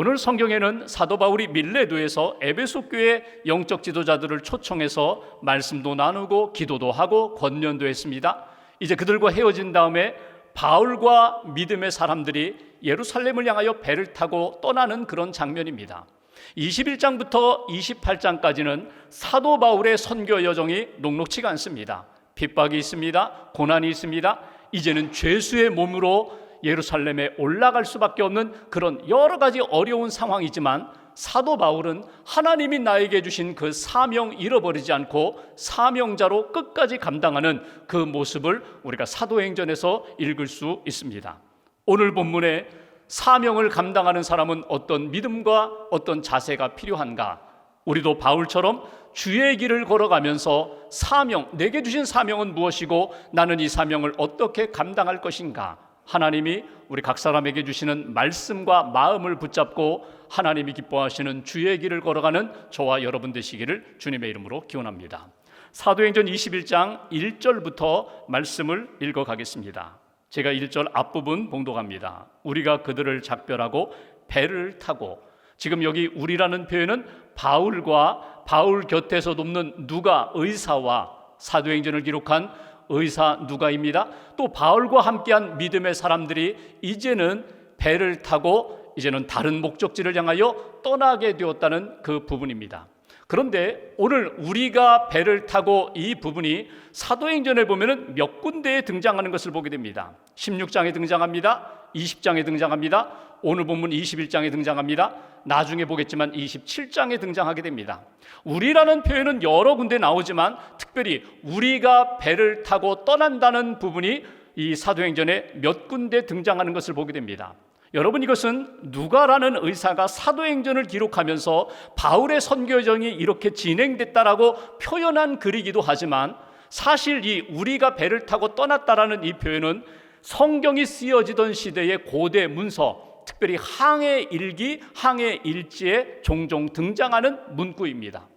오늘 성경에는 사도 바울이 밀레도에서 에베소 교회 영적 지도자들을 초청해서 말씀도 나누고 기도도 하고 권면도 했습니다. 이제 그들과 헤어진 다음에 바울과 믿음의 사람들이 예루살렘을 향하여 배를 타고 떠나는 그런 장면입니다. 21장부터 28장까지는 사도 바울의 선교 여정이 녹록치가 않습니다. 핍박이 있습니다. 고난이 있습니다. 이제는 죄수의 몸으로 예루살렘에 올라갈 수밖에 없는 그런 여러 가지 어려운 상황이지만 사도 바울은 하나님이 나에게 주신 그 사명 잃어버리지 않고 사명자로 끝까지 감당하는 그 모습을 우리가 사도행전에서 읽을 수 있습니다. 오늘 본문에 사명을 감당하는 사람은 어떤 믿음과 어떤 자세가 필요한가? 우리도 바울처럼 주의 길을 걸어가면서 사명, 내게 주신 사명은 무엇이고 나는 이 사명을 어떻게 감당할 것인가? 하나님이 우리 각 사람에게 주시는 말씀과 마음을 붙잡고 하나님이 기뻐하시는 주의 길을 걸어가는 저와 여러분 되시기를 주님의 이름으로 기원합니다. 사도행전 21장 1절부터 말씀을 읽어 가겠습니다. 제가 1절 앞부분 봉독합니다. 우리가 그들을 작별하고 배를 타고 지금 여기 우리라는 표현은 바울과 바울 곁에서 돕는 누가 의사와 사도행전을 기록한 의사 누가입니다. 또 바울과 함께한 믿음의 사람들이 이제는 배를 타고 이제는 다른 목적지를 향하여 떠나게 되었다는 그 부분입니다. 그런데 오늘 우리가 배를 타고 이 부분이 사도행전에 보면은 몇 군데에 등장하는 것을 보게 됩니다. 16장에 등장합니다. 20장에 등장합니다. 오늘 본문 21장에 등장합니다. 나중에 보겠지만 27장에 등장하게 됩니다. 우리라는 표현은 여러 군데 나오지만 특별히 우리가 배를 타고 떠난다는 부분이 이 사도행전에 몇 군데 등장하는 것을 보게 됩니다. 여러분 이것은 누가라는 의사가 사도행전을 기록하면서 바울의 선교정이 이렇게 진행됐다라고 표현한 글이기도 하지만 사실 이 우리가 배를 타고 떠났다라는 이 표현은 성경이 쓰여지던 시대의 고대 문서 특별히 항해 일기, 항해 일지에 종종 등장하는 문구입니다.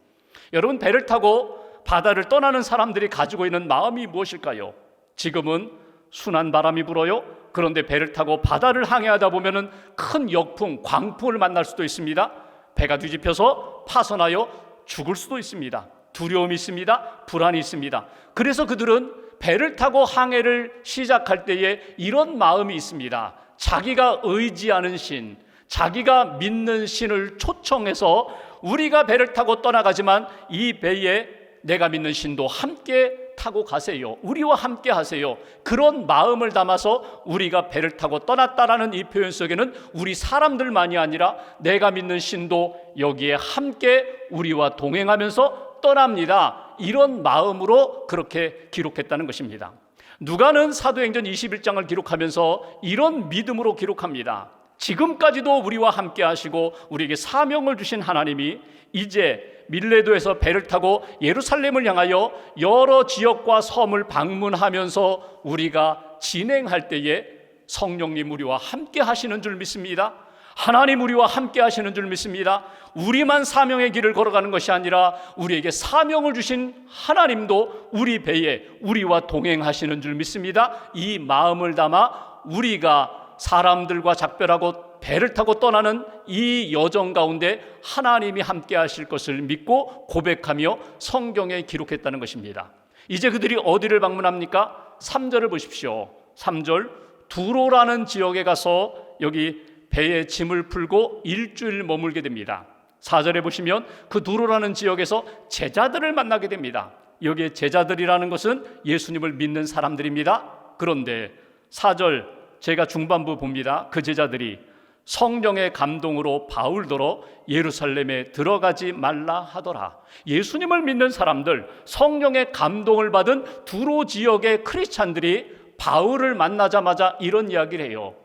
여러분 배를 타고 바다를 떠나는 사람들이 가지고 있는 마음이 무엇일까요? 지금은 순한 바람이 불어요. 그런데 배를 타고 바다를 항해하다 보면은 큰 역풍, 광풍을 만날 수도 있습니다. 배가 뒤집혀서 파손하여 죽을 수도 있습니다. 두려움이 있습니다. 불안이 있습니다. 그래서 그들은 배를 타고 항해를 시작할 때에 이런 마음이 있습니다. 자기가 의지하는 신, 자기가 믿는 신을 초청해서 우리가 배를 타고 떠나가지만 이 배에 내가 믿는 신도 함께 타고 가세요. 우리와 함께 하세요. 그런 마음을 담아서 우리가 배를 타고 떠났다라는 이 표현 속에는 우리 사람들만이 아니라 내가 믿는 신도 여기에 함께 우리와 동행하면서 떠납니다. 이런 마음으로 그렇게 기록했다는 것입니다. 누가는 사도행전 21장을 기록하면서 이런 믿음으로 기록합니다. 지금까지도 우리와 함께 하시고 우리에게 사명을 주신 하나님이 이제 밀레도에서 배를 타고 예루살렘을 향하여 여러 지역과 섬을 방문하면서 우리가 진행할 때에 성령님 우리와 함께 하시는 줄 믿습니다. 하나님 우리와 함께 하시는 줄 믿습니다. 우리만 사명의 길을 걸어가는 것이 아니라 우리에게 사명을 주신 하나님도 우리 배에 우리와 동행하시는 줄 믿습니다. 이 마음을 담아 우리가 사람들과 작별하고 배를 타고 떠나는 이 여정 가운데 하나님이 함께 하실 것을 믿고 고백하며 성경에 기록했다는 것입니다. 이제 그들이 어디를 방문합니까? 3절을 보십시오. 3절 두로라는 지역에 가서 여기 배에 짐을 풀고 일주일 머물게 됩니다. 4절에 보시면 그 두로라는 지역에서 제자들을 만나게 됩니다. 여기에 제자들이라는 것은 예수님을 믿는 사람들입니다. 그런데 4절 제가 중반부 봅니다. 그 제자들이 성령의 감동으로 바울더러 예루살렘에 들어가지 말라 하더라. 예수님을 믿는 사람들, 성령의 감동을 받은 두로 지역의 크리스찬들이 바울을 만나자마자 이런 이야기를 해요.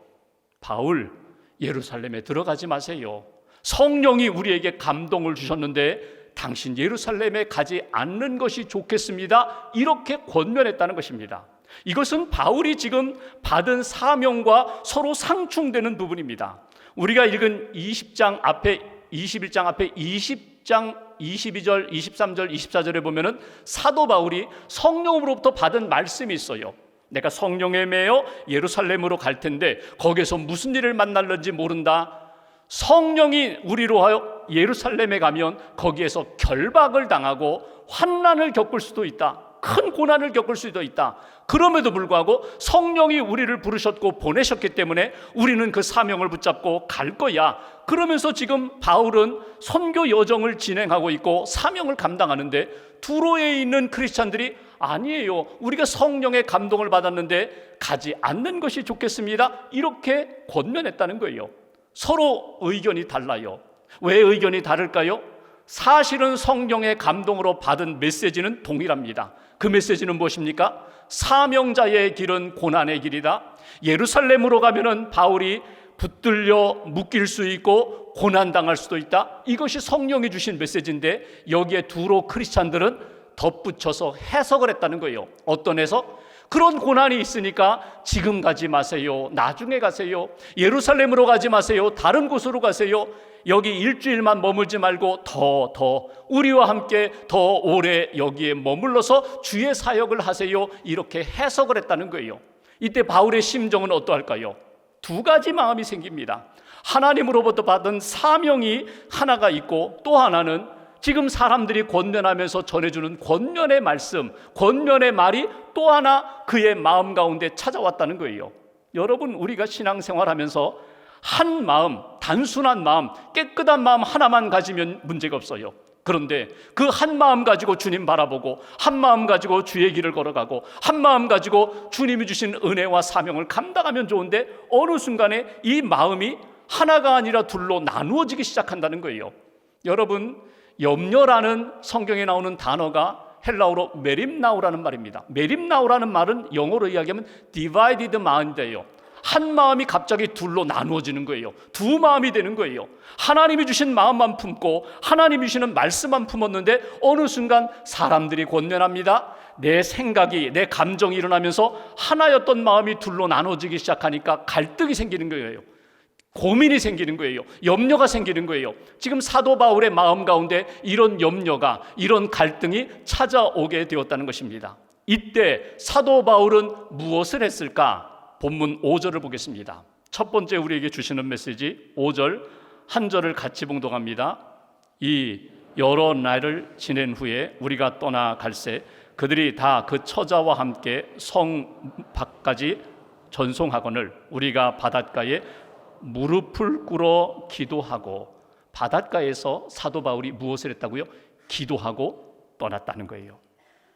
바울, 예루살렘에 들어가지 마세요. 성령이 우리에게 감동을 주셨는데 당신 예루살렘에 가지 않는 것이 좋겠습니다. 이렇게 권면했다는 것입니다. 이것은 바울이 지금 받은 사명과 서로 상충되는 부분입니다. 우리가 읽은 20장 앞에 21장 앞에 20장 22절, 23절, 24절에 보면은 사도 바울이 성령으로부터 받은 말씀이 있어요. 내가 성령에 매여 예루살렘으로 갈 텐데 거기서 무슨 일을 만날는지 모른다. 성령이 우리로 하여 예루살렘에 가면 거기에서 결박을 당하고 환난을 겪을 수도 있다. 큰 고난을 겪을 수도 있다. 그럼에도 불구하고 성령이 우리를 부르셨고 보내셨기 때문에 우리는 그 사명을 붙잡고 갈 거야. 그러면서 지금 바울은 선교 여정을 진행하고 있고 사명을 감당하는데 두로에 있는 크리스찬들이 아니에요. 우리가 성령의 감동을 받았는데 가지 않는 것이 좋겠습니다. 이렇게 권면했다는 거예요. 서로 의견이 달라요. 왜 의견이 다를까요? 사실은 성령의 감동으로 받은 메시지는 동일합니다. 그 메시지는 무엇입니까? 사명자의 길은 고난의 길이다. 예루살렘으로 가면은 바울이 붙들려 묶일 수 있고 고난 당할 수도 있다. 이것이 성령이 주신 메시지인데 여기에 두로 크리스찬들은 덧붙여서 해석을 했다는 거예요. 어떤 해석? 그런 고난이 있으니까 지금 가지 마세요. 나중에 가세요. 예루살렘으로 가지 마세요. 다른 곳으로 가세요. 여기 일주일만 머물지 말고 더, 더, 우리와 함께 더 오래 여기에 머물러서 주의 사역을 하세요. 이렇게 해석을 했다는 거예요. 이때 바울의 심정은 어떠할까요? 두 가지 마음이 생깁니다. 하나님으로부터 받은 사명이 하나가 있고 또 하나는 지금 사람들이 권면하면서 전해주는 권면의 말씀, 권면의 말이 또 하나 그의 마음 가운데 찾아왔다는 거예요. 여러분, 우리가 신앙생활 하면서 한 마음, 단순한 마음, 깨끗한 마음 하나만 가지면 문제가 없어요. 그런데 그 한 마음 가지고 주님 바라보고 한 마음 가지고 주의 길을 걸어가고 한 마음 가지고 주님이 주신 은혜와 사명을 감당하면 좋은데 어느 순간에 이 마음이 하나가 아니라 둘로 나누어지기 시작한다는 거예요. 여러분, 염려라는 성경에 나오는 단어가 헬라어로 메림나우라는 말입니다. 메림나우라는 말은 영어로 이야기하면 divided mind예요. 한 마음이 갑자기 둘로 나누어지는 거예요. 두 마음이 되는 거예요. 하나님이 주신 마음만 품고 하나님이 주시는 말씀만 품었는데 어느 순간 사람들이 권면합니다. 내 생각이 내 감정이 일어나면서 하나였던 마음이 둘로 나눠지기 시작하니까 갈등이 생기는 거예요. 고민이 생기는 거예요. 염려가 생기는 거예요. 지금 사도 바울의 마음 가운데 이런 염려가 이런 갈등이 찾아오게 되었다는 것입니다. 이때 사도 바울은 무엇을 했을까? 본문 5절을 보겠습니다. 첫 번째 우리에게 주시는 메시지 5절 한 절을 같이 봉독합니다. 이 여러 날을 지낸 후에 우리가 떠나갈새 그들이 다 그 처자와 함께 성 밖까지 전송하거늘 우리가 바닷가에 무릎을 꿇어 기도하고 바닷가에서 사도 바울이 무엇을 했다고요? 기도하고 떠났다는 거예요.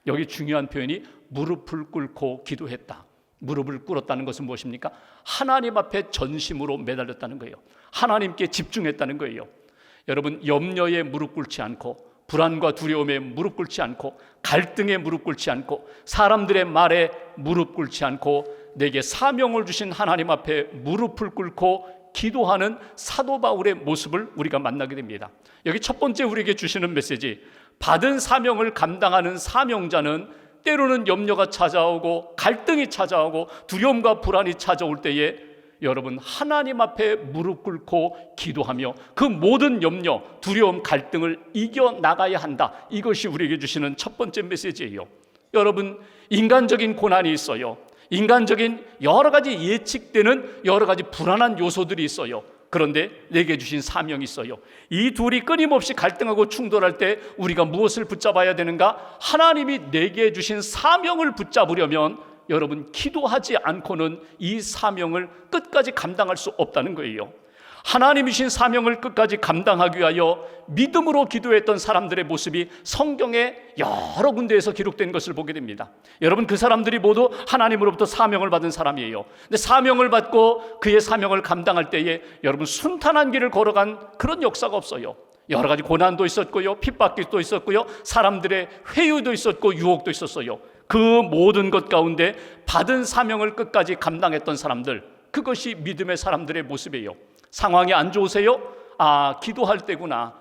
여기 중요한 표현이 무릎을 꿇고 기도했다. 무릎을 꿇었다는 것은 무엇입니까? 하나님 앞에 전심으로 매달렸다는 거예요. 하나님께 집중했다는 거예요. 여러분 염려에 무릎 꿇지 않고 불안과 두려움에 무릎 꿇지 않고 갈등에 무릎 꿇지 않고 사람들의 말에 무릎 꿇지 않고 내게 사명을 주신 하나님 앞에 무릎을 꿇고 기도하는 사도 바울의 모습을 우리가 만나게 됩니다. 여기 첫 번째 우리에게 주시는 메시지 받은 사명을 감당하는 사명자는 때로는 염려가 찾아오고 갈등이 찾아오고 두려움과 불안이 찾아올 때에 여러분 하나님 앞에 무릎 꿇고 기도하며 그 모든 염려, 두려움, 갈등을 이겨 나가야 한다. 이것이 우리에게 주시는 첫 번째 메시지예요. 여러분 인간적인 고난이 있어요. 인간적인 여러 가지 예측되는 여러 가지 불안한 요소들이 있어요. 그런데 내게 주신 사명이 있어요. 이 둘이 끊임없이 갈등하고 충돌할 때 우리가 무엇을 붙잡아야 되는가? 하나님이 내게 주신 사명을 붙잡으려면 여러분 기도하지 않고는 이 사명을 끝까지 감당할 수 없다는 거예요. 하나님이신 사명을 끝까지 감당하기 위하여 믿음으로 기도했던 사람들의 모습이 성경에 여러 군데에서 기록된 것을 보게 됩니다. 여러분 그 사람들이 모두 하나님으로부터 사명을 받은 사람이에요. 근데 사명을 받고 그의 사명을 감당할 때에 여러분 순탄한 길을 걸어간 그런 역사가 없어요. 여러 가지 고난도 있었고요. 핍박도 있었고요. 사람들의 회유도 있었고 유혹도 있었어요. 그 모든 것 가운데 받은 사명을 끝까지 감당했던 사람들 그것이 믿음의 사람들의 모습이에요. 상황이 안 좋으세요? 아, 기도할 때구나.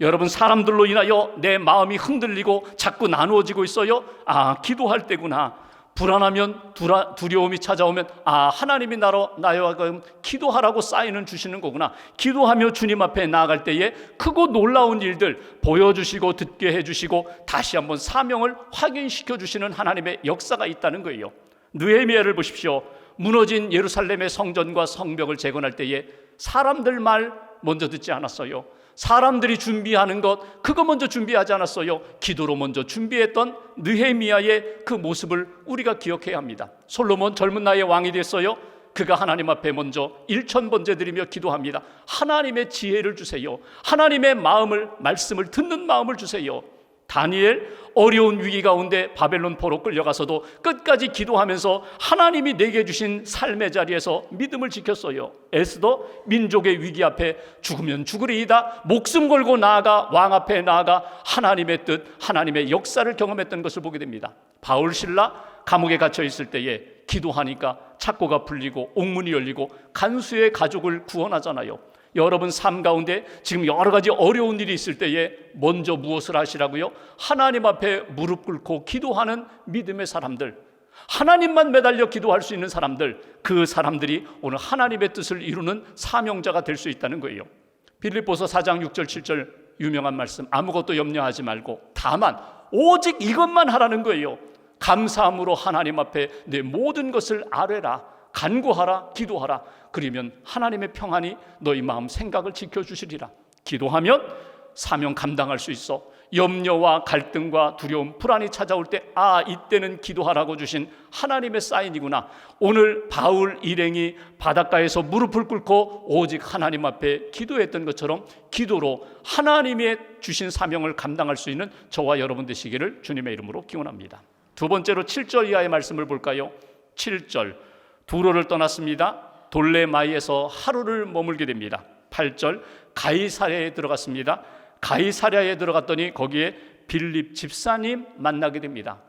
여러분 사람들로 인하여 내 마음이 흔들리고 자꾸 나누어지고 있어요. 아, 기도할 때구나. 불안하면 두라, 두려움이 찾아오면 아 하나님이 나로 나와 기도하라고 사인을 주시는 거구나. 기도하며 주님 앞에 나아갈 때에 크고 놀라운 일들 보여주시고 듣게 해주시고 다시 한번 사명을 확인시켜 주시는 하나님의 역사가 있다는 거예요. 느헤미야를 보십시오. 무너진 예루살렘의 성전과 성벽을 재건할 때에 사람들 말 먼저 듣지 않았어요. 사람들이 준비하는 것 그거 먼저 준비하지 않았어요. 기도로 먼저 준비했던 느헤미야의 그 모습을 우리가 기억해야 합니다. 솔로몬 젊은 나이에 왕이 됐어요. 그가 하나님 앞에 먼저 일천 번째 드리며 기도합니다. 하나님의 지혜를 주세요. 하나님의 마음을 말씀을 듣는 마음을 주세요. 다니엘 어려운 위기 가운데 바벨론 포로 끌려가서도 끝까지 기도하면서 하나님이 내게 주신 삶의 자리에서 믿음을 지켰어요. 에스도 민족의 위기 앞에 죽으면 죽으리이다. 목숨 걸고 나아가 왕 앞에 나아가 하나님의 뜻, 하나님의 역사를 경험했던 것을 보게 됩니다. 바울 신라 감옥에 갇혀 있을 때에 기도하니까 착고가 풀리고 옥문이 열리고 간수의 가족을 구원하잖아요. 여러분 삶 가운데 지금 여러 가지 어려운 일이 있을 때에 먼저 무엇을 하시라고요? 하나님 앞에 무릎 꿇고 기도하는 믿음의 사람들, 하나님만 매달려 기도할 수 있는 사람들, 그 사람들이 오늘 하나님의 뜻을 이루는 사명자가 될 수 있다는 거예요. 빌립보서 4장 6절 7절 유명한 말씀 아무것도 염려하지 말고 다만 오직 이것만 하라는 거예요. 감사함으로 하나님 앞에 내 모든 것을 아뢰라. 간구하라, 기도하라. 그러면 하나님의 평안이 너희 마음 생각을 지켜주시리라. 기도하면 사명 감당할 수 있어. 염려와 갈등과 두려움, 불안이 찾아올 때, 아, 이때는 기도하라고 주신 하나님의 사인이구나. 오늘 바울 일행이 바닷가에서 무릎을 꿇고 오직 하나님 앞에 기도했던 것처럼 기도로 하나님의 주신 사명을 감당할 수 있는 저와 여러분 되시기를 주님의 이름으로 기원합니다. 두 번째로 7절 이하의 말씀을 볼까요? 7절. 두로를 떠났습니다. 돌레마이에서 하루를 머물게 됩니다. 8절 가이사랴에 들어갔습니다. 가이사랴에 들어갔더니 거기에 빌립 집사님 만나게 됩니다.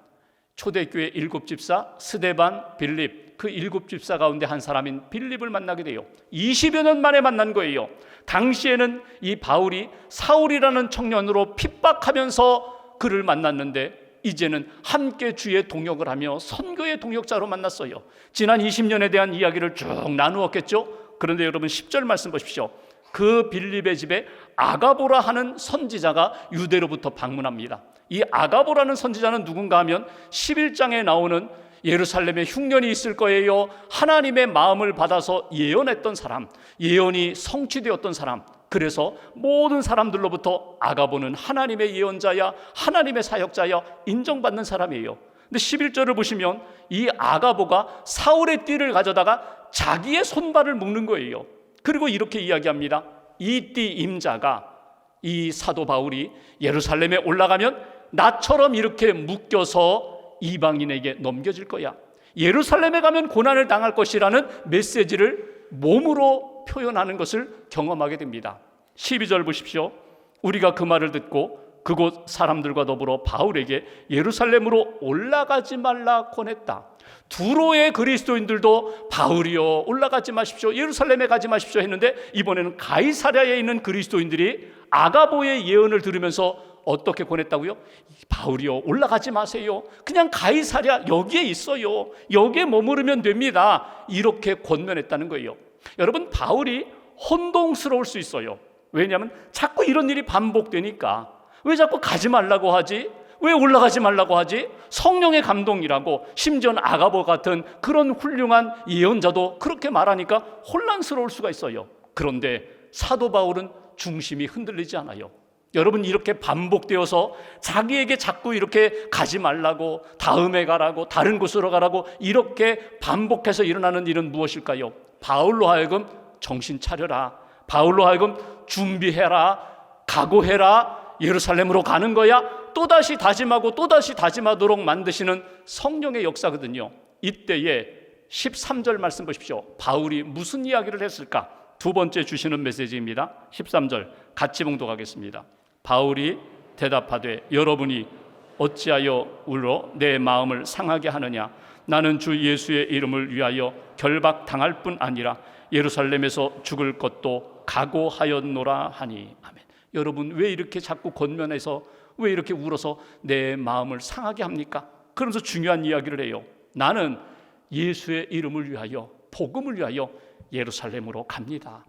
초대교회 일곱 집사 스데반, 빌립 그 일곱 집사 가운데 한 사람인 빌립을 만나게 돼요. 20여 년 만에 만난 거예요. 당시에는 이 바울이 사울이라는 청년으로 핍박하면서 그를 만났는데 이제는 함께 주의 동역을 하며 선교의 동역자로 만났어요. 지난 20년에 대한 이야기를 쭉 나누었겠죠. 그런데 여러분 10절 말씀 보십시오. 그 빌립의 집에 아가보라 하는 선지자가 유대로부터 방문합니다. 이 아가보라는 선지자는 누군가 하면 11장에 나오는 예루살렘에 흉년이 있을 거예요. 하나님의 마음을 받아서 예언했던 사람, 예언이 성취되었던 사람. 그래서 모든 사람들로부터 아가보는 하나님의 예언자야, 하나님의 사역자야 인정받는 사람이에요. 근데 11절을 보시면 이 아가보가 사울의 띠를 가져다가 자기의 손발을 묶는 거예요. 그리고 이렇게 이야기합니다. 이 띠 임자가 이 사도 바울이 예루살렘에 올라가면 나처럼 이렇게 묶여서 이방인에게 넘겨질 거야. 예루살렘에 가면 고난을 당할 것이라는 메시지를 몸으로 표현하는 것을 경험하게 됩니다. 12절 보십시오. 우리가 그 말을 듣고 그곳 사람들과 더불어 바울에게 예루살렘으로 올라가지 말라 권했다. 두로의 그리스도인들도 바울이요 올라가지 마십시오 예루살렘에 가지 마십시오 했는데 이번에는 가이사랴에 있는 그리스도인들이 아가보의 예언을 들으면서 어떻게 권했다고요? 바울이요 올라가지 마세요 그냥 가이사랴 여기에 있어요 여기에 머무르면 됩니다 이렇게 권면했다는 거예요 여러분 바울이 혼동스러울 수 있어요 왜냐하면 자꾸 이런 일이 반복되니까 왜 자꾸 가지 말라고 하지? 왜 올라가지 말라고 하지? 성령의 감동이라고 심지어는 아가보 같은 그런 훌륭한 예언자도 그렇게 말하니까 혼란스러울 수가 있어요. 그런데 사도 바울은 중심이 흔들리지 않아요. 여러분 이렇게 반복되어서 자기에게 자꾸 이렇게 가지 말라고 다음에 가라고 다른 곳으로 가라고 이렇게 반복해서 일어나는 일은 무엇일까요? 바울로 하여금 정신 차려라. 바울로 하여금 준비해라. 각오해라. 예루살렘으로 가는 거야. 또다시 다짐하고 또다시 다짐하도록 만드시는 성령의 역사거든요. 이때에 13절 말씀 보십시오. 바울이 무슨 이야기를 했을까? 두 번째 주시는 메시지입니다. 13절 같이 봉독하겠습니다. 바울이 대답하되 여러분이 어찌하여 울어 내 마음을 상하게 하느냐 나는 주 예수의 이름을 위하여 결박 당할 뿐 아니라 예루살렘에서 죽을 것도 각오하였노라 하니 아멘. 여러분 왜 이렇게 자꾸 권면해서 왜 이렇게 울어서 내 마음을 상하게 합니까? 그러면서 중요한 이야기를 해요. 나는 예수의 이름을 위하여 복음을 위하여 예루살렘으로 갑니다.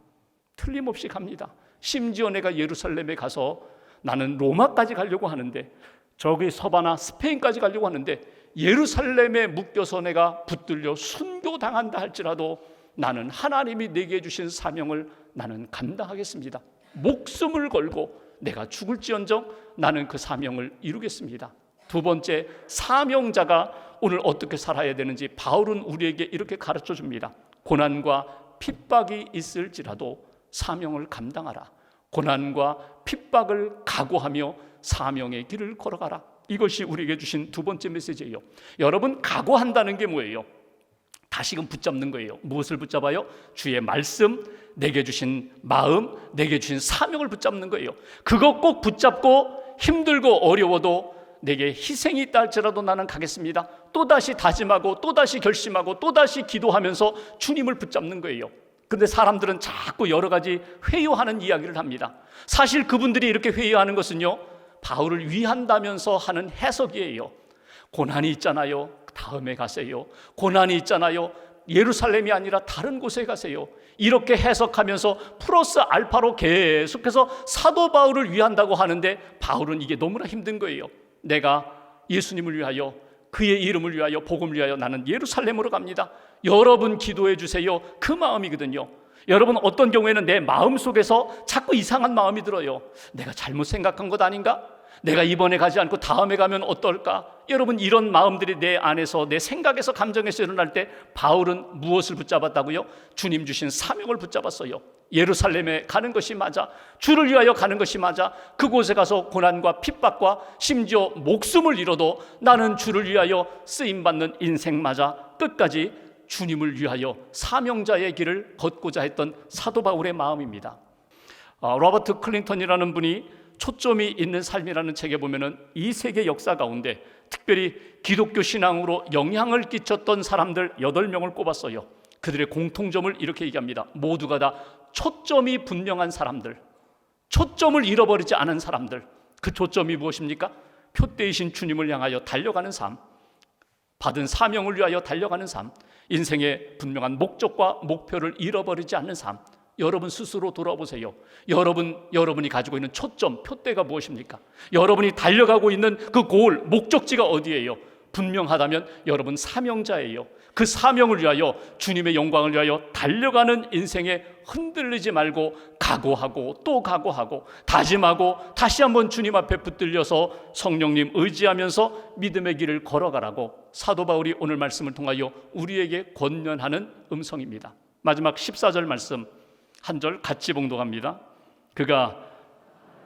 틀림없이 갑니다. 심지어 내가 예루살렘에 가서 나는 로마까지 가려고 하는데 저기 서바나 스페인까지 가려고 하는데 예루살렘에 묶여서 내가 붙들려 순교당한다 할지라도 나는 하나님이 내게 주신 사명을 나는 감당하겠습니다. 목숨을 걸고 내가 죽을지언정 나는 그 사명을 이루겠습니다. 두 번째 사명자가 오늘 어떻게 살아야 되는지 바울은 우리에게 이렇게 가르쳐 줍니다. 고난과 핍박이 있을지라도 사명을 감당하라. 고난과 핍박을 각오하며 사명의 길을 걸어가라. 이것이 우리에게 주신 두 번째 메시지예요. 여러분 각오한다는 게 뭐예요? 다시금 붙잡는 거예요. 무엇을 붙잡아요? 주의 말씀, 내게 주신 마음, 내게 주신 사명을 붙잡는 거예요. 그거 꼭 붙잡고 힘들고 어려워도 내게 희생이 있다 할지라도 나는 가겠습니다. 또다시 다짐하고 또다시 결심하고 또다시 기도하면서 주님을 붙잡는 거예요. 근데 사람들은 자꾸 여러 가지 회유하는 이야기를 합니다. 사실 그분들이 이렇게 회유하는 것은요. 바울을 위한다면서 하는 해석이에요. 고난이 있잖아요. 다음에 가세요. 고난이 있잖아요. 예루살렘이 아니라 다른 곳에 가세요. 이렇게 해석하면서 플러스 알파로 계속해서 사도 바울을 위한다고 하는데 바울은 이게 너무나 힘든 거예요. 내가 예수님을 위하여 그의 이름을 위하여 복음을 위하여 나는 예루살렘으로 갑니다. 여러분 기도해 주세요. 그 마음이거든요. 여러분 어떤 경우에는 내 마음 속에서 자꾸 이상한 마음이 들어요. 내가 잘못 생각한 것 아닌가? 내가 이번에 가지 않고 다음에 가면 어떨까? 여러분 이런 마음들이 내 안에서 내 생각에서 감정에서 일어날 때 바울은 무엇을 붙잡았다고요? 주님 주신 사명을 붙잡았어요. 예루살렘에 가는 것이 맞아. 주를 위하여 가는 것이 맞아. 그곳에 가서 고난과 핍박과 심지어 목숨을 잃어도 나는 주를 위하여 쓰임 받는 인생 맞아. 끝까지 주님을 위하여 사명자의 길을 걷고자 했던 사도 바울의 마음입니다. 어, 로버트 클린턴이라는 분이 초점이 있는 삶이라는 책에 보면은 이 세계 역사 가운데 특별히 기독교 신앙으로 영향을 끼쳤던 사람들 8명을 꼽았어요. 그들의 공통점을 이렇게 얘기합니다. 모두가 다 초점이 분명한 사람들, 초점을 잃어버리지 않은 사람들. 그 초점이 무엇입니까? 표대이신 주님을 향하여 달려가는 삶, 받은 사명을 위하여 달려가는 삶, 인생의 분명한 목적과 목표를 잃어버리지 않는 삶. 여러분 스스로 돌아보세요. 여러분 여러분이 가지고 있는 초점, 표대가 무엇입니까? 여러분이 달려가고 있는 그 골, 목적지가 어디예요? 분명하다면 여러분 사명자예요. 그 사명을 위하여 주님의 영광을 위하여 달려가는 인생에 흔들리지 말고 각오하고 또 각오하고 다짐하고 다시 한번 주님 앞에 붙들려서 성령님 의지하면서 믿음의 길을 걸어가라고 사도 바울이 오늘 말씀을 통하여 우리에게 권면하는 음성입니다. 마지막 14절 말씀 한 절 같이 봉독합니다. 그가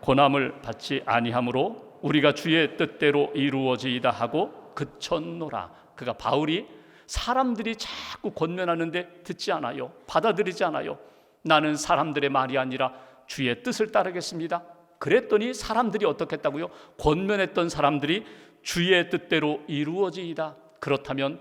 고난을 받지 아니하므로 우리가 주의 뜻대로 이루어지이다 하고 그쳤노라. 그가 바울이 사람들이 자꾸 권면하는데 듣지 않아요. 받아들이지 않아요. 나는 사람들의 말이 아니라 주의 뜻을 따르겠습니다. 그랬더니 사람들이 어떻게 했다고요? 권면했던 사람들이 주의 뜻대로 이루어지이다. 그렇다면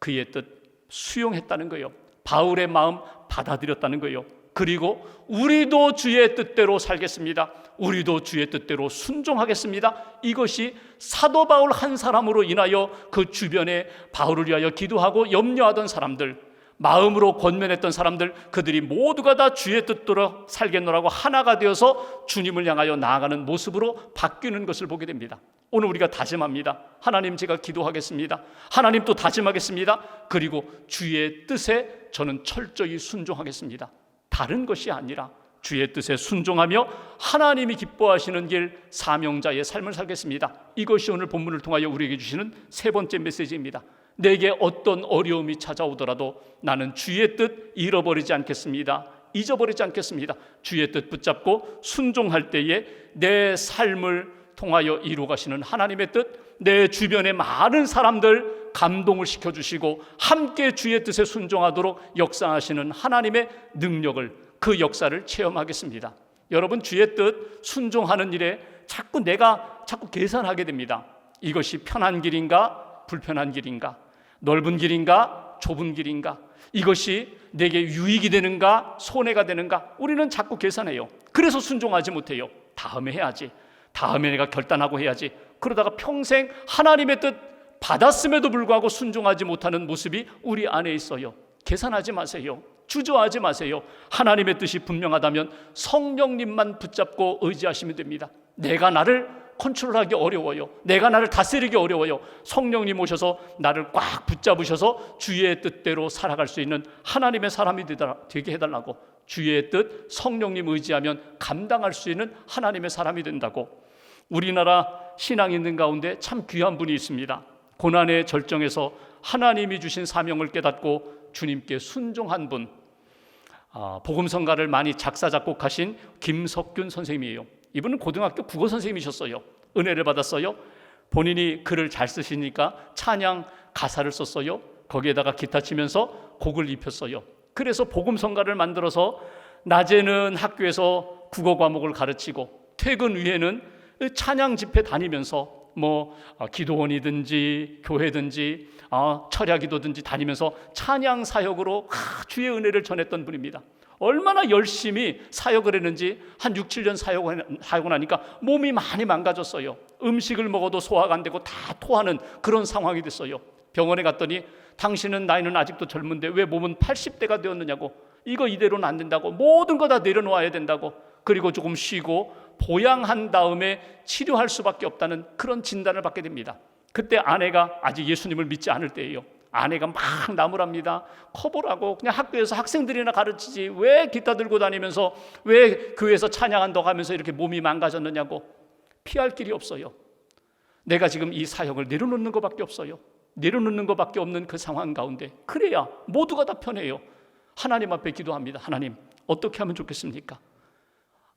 그의 뜻 수용했다는 거예요. 바울의 마음 받아들였다는 거예요. 그리고 우리도 주의 뜻대로 살겠습니다. 우리도 주의 뜻대로 순종하겠습니다. 이것이 사도 바울 한 사람으로 인하여 그 주변에 바울을 위하여 기도하고 염려하던 사람들, 마음으로 권면했던 사람들, 그들이 모두가 다 주의 뜻대로 살겠노라고 하나가 되어서 주님을 향하여 나아가는 모습으로 바뀌는 것을 보게 됩니다. 오늘 우리가 다짐합니다. 하나님 제가 기도하겠습니다. 하나님 또 다짐하겠습니다. 그리고 주의 뜻에 저는 철저히 순종하겠습니다. 다른 것이 아니라 주의 뜻에 순종하며 하나님이 기뻐하시는 길 사명자의 삶을 살겠습니다. 이것이 오늘 본문을 통하여 우리에게 주시는 세 번째 메시지입니다. 내게 어떤 어려움이 찾아오더라도 나는 주의 뜻 잃어버리지 않겠습니다. 잊어버리지 않겠습니다. 주의 뜻 붙잡고 순종할 때에 내 삶을 통하여 이루 가시는 하나님의 뜻, 내 주변의 많은 사람들 감동을 시켜 주시고 함께 주의 뜻에 순종하도록 역사하시는 하나님의 능력을 그 역사를 체험하겠습니다. 여러분 주의 뜻 순종하는 일에 자꾸 내가 자꾸 계산하게 됩니다. 이것이 편한 길인가 불편한 길인가 넓은 길인가 좁은 길인가 이것이 내게 유익이 되는가 손해가 되는가 우리는 자꾸 계산해요. 그래서 순종하지 못해요. 다음에 해야지. 다음에 내가 결단하고 해야지. 그러다가 평생 하나님의 뜻 받았음에도 불구하고 순종하지 못하는 모습이 우리 안에 있어요. 계산하지 마세요. 주저하지 마세요. 하나님의 뜻이 분명하다면 성령님만 붙잡고 의지하시면 됩니다. 내가 나를 컨트롤하기 어려워요. 내가 나를 다스리기 어려워요. 성령님 오셔서 나를 꽉 붙잡으셔서 주의 뜻대로 살아갈 수 있는 하나님의 사람이 되게 해달라고 주의 뜻 성령님 의지하면 감당할 수 있는 하나님의 사람이 된다고 우리나라 신앙 있는 가운데 참 귀한 분이 있습니다. 고난의 절정에서 하나님이 주신 사명을 깨닫고 주님께 순종한 분, 아, 복음 성가를 많이 작사 작곡하신 김석균 선생님이에요. 이분은 고등학교 국어 선생님이셨어요. 은혜를 받았어요. 본인이 글을 잘 쓰시니까 찬양 가사를 썼어요. 거기에다가 기타 치면서 곡을 입혔어요. 그래서 복음 성가를 만들어서 낮에는 학교에서 국어 과목을 가르치고 퇴근 후에는 찬양 집회 다니면서 뭐 아, 기도원이든지 교회든지 아, 철야 기도든지 다니면서 찬양 사역으로 아, 주의 은혜를 전했던 분입니다. 얼마나 열심히 사역을 했는지 한 6, 7년 사역을 하고 나니까 몸이 많이 망가졌어요. 음식을 먹어도 소화가 안 되고 다 토하는 그런 상황이 됐어요. 병원에 갔더니 당신은 나이는 아직도 젊은데 왜 몸은 80대가 되었느냐고 이거 이대로는 안 된다고 모든 거 다 내려놓아야 된다고 그리고 조금 쉬고 보양한 다음에 치료할 수밖에 없다는 그런 진단을 받게 됩니다. 그때 아내가 아직 예수님을 믿지 않을 때예요. 아내가 막 나무랍니다. 커보라고 그냥 학교에서 학생들이나 가르치지 왜 기타 들고 다니면서 왜 교회에서 찬양한다고 하면서 이렇게 몸이 망가졌느냐고 피할 길이 없어요. 내가 지금 이 사역을 내려놓는 것밖에 없어요. 내려놓는 것밖에 없는 그 상황 가운데 그래야 모두가 다 편해요. 하나님 앞에 기도합니다. 하나님 어떻게 하면 좋겠습니까?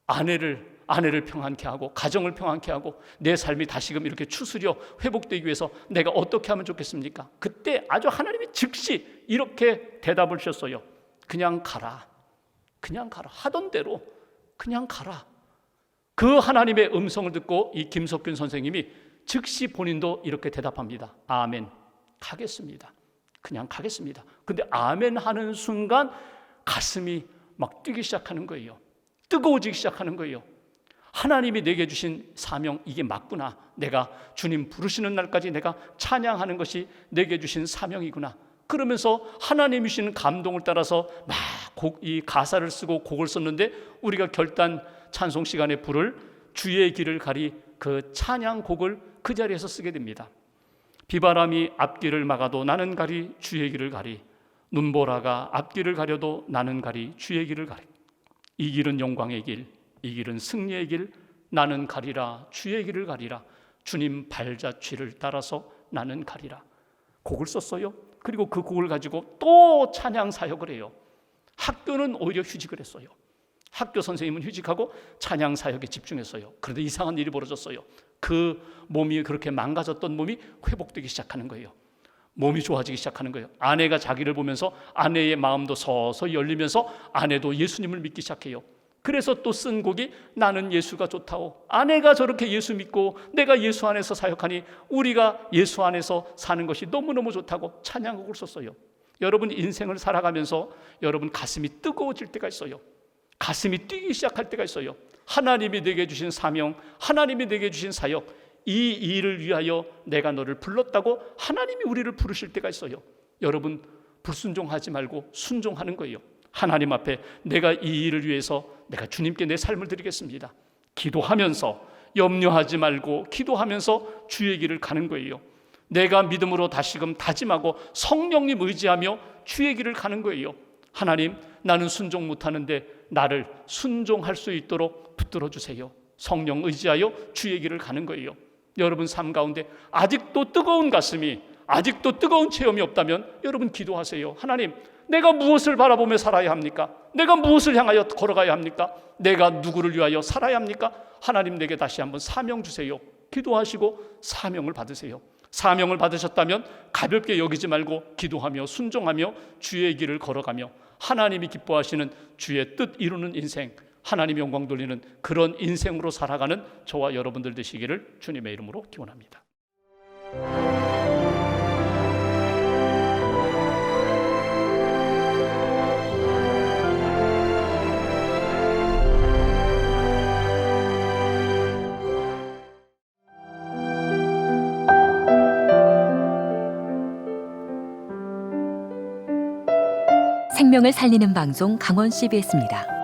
아내를 아내를 평안케 하고 가정을 평안케 하고 내 삶이 다시금 이렇게 추스려 회복되기 위해서 내가 어떻게 하면 좋겠습니까? 그때 아주 하나님이 즉시 이렇게 대답을 주셨어요. 그냥 가라. 그냥 가라. 하던 대로 그냥 가라. 그 하나님의 음성을 듣고 이 김석균 선생님이 즉시 본인도 이렇게 대답합니다. 아멘. 가겠습니다. 그냥 가겠습니다. 근데 아멘 하는 순간 가슴이 막 뛰기 시작하는 거예요. 뜨거워지기 시작하는 거예요. 하나님이 내게 주신 사명 이게 맞구나. 내가 주님 부르시는 날까지 내가 찬양하는 것이 내게 주신 사명이구나. 그러면서 하나님이 주시는 감동을 따라서 막 이 가사를 쓰고 곡을 썼는데 우리가 결단 찬송 시간에 부를 주의 길을 가리 그 찬양 곡을 그 자리에서 쓰게 됩니다. 비바람이 앞길을 막아도 나는 가리 주의 길을 가리 눈보라가 앞길을 가려도 나는 가리 주의 길을 가리 이 길은 영광의 길, 이 길은 승리의 길, 나는 가리라 주의 길을 가리라 주님 발자취를 따라서 나는 가리라 곡을 썼어요. 그리고 그 곡을 가지고 또 찬양 사역을 해요. 학교는 오히려 휴직을 했어요. 학교 선생님은 휴직하고 찬양 사역에 집중했어요. 그런데 이상한 일이 벌어졌어요. 그 몸이 그렇게 망가졌던 몸이 회복되기 시작하는 거예요. 몸이 좋아지기 시작하는 거예요. 아내가 자기를 보면서 아내의 마음도 서서히 열리면서 아내도 예수님을 믿기 시작해요. 그래서 또 쓴 곡이 나는 예수가 좋다오. 아내가 저렇게 예수 믿고 내가 예수 안에서 사역하니 우리가 예수 안에서 사는 것이 너무너무 좋다고 찬양곡을 썼어요. 여러분 인생을 살아가면서 여러분 가슴이 뜨거워질 때가 있어요. 가슴이 뛰기 시작할 때가 있어요. 하나님이 내게 주신 사명, 하나님이 내게 주신 사역, 이 일을 위하여 내가 너를 불렀다고 하나님이 우리를 부르실 때가 있어요. 여러분 불순종하지 말고 순종하는 거예요. 하나님 앞에 내가 이 일을 위해서 내가 주님께 내 삶을 드리겠습니다. 기도하면서 염려하지 말고 기도하면서 주의 길을 가는 거예요. 내가 믿음으로 다시금 다짐하고 성령님 의지하며 주의 길을 가는 거예요. 하나님, 나는 순종 못하는데 나를 순종할 수 있도록 붙들어 주세요. 성령 의지하여 주의 길을 가는 거예요. 여러분 삶 가운데 아직도 뜨거운 가슴이 아직도 뜨거운 체험이 없다면 여러분 기도하세요. 하나님, 내가 무엇을 바라보며 살아야 합니까? 내가 무엇을 향하여 걸어가야 합니까? 내가 누구를 위하여 살아야 합니까? 하나님 내게 다시 한번 사명 주세요. 기도하시고 사명을 받으세요. 사명을 받으셨다면 가볍게 여기지 말고 기도하며 순종하며 주의 길을 걸어가며 하나님이 기뻐하시는 주의 뜻 이루는 인생, 하나님 영광 돌리는 그런 인생으로 살아가는 저와 여러분들 되시기를 주님의 이름으로 기원합니다. 생명을 살리는 방송 강원 CBS입니다.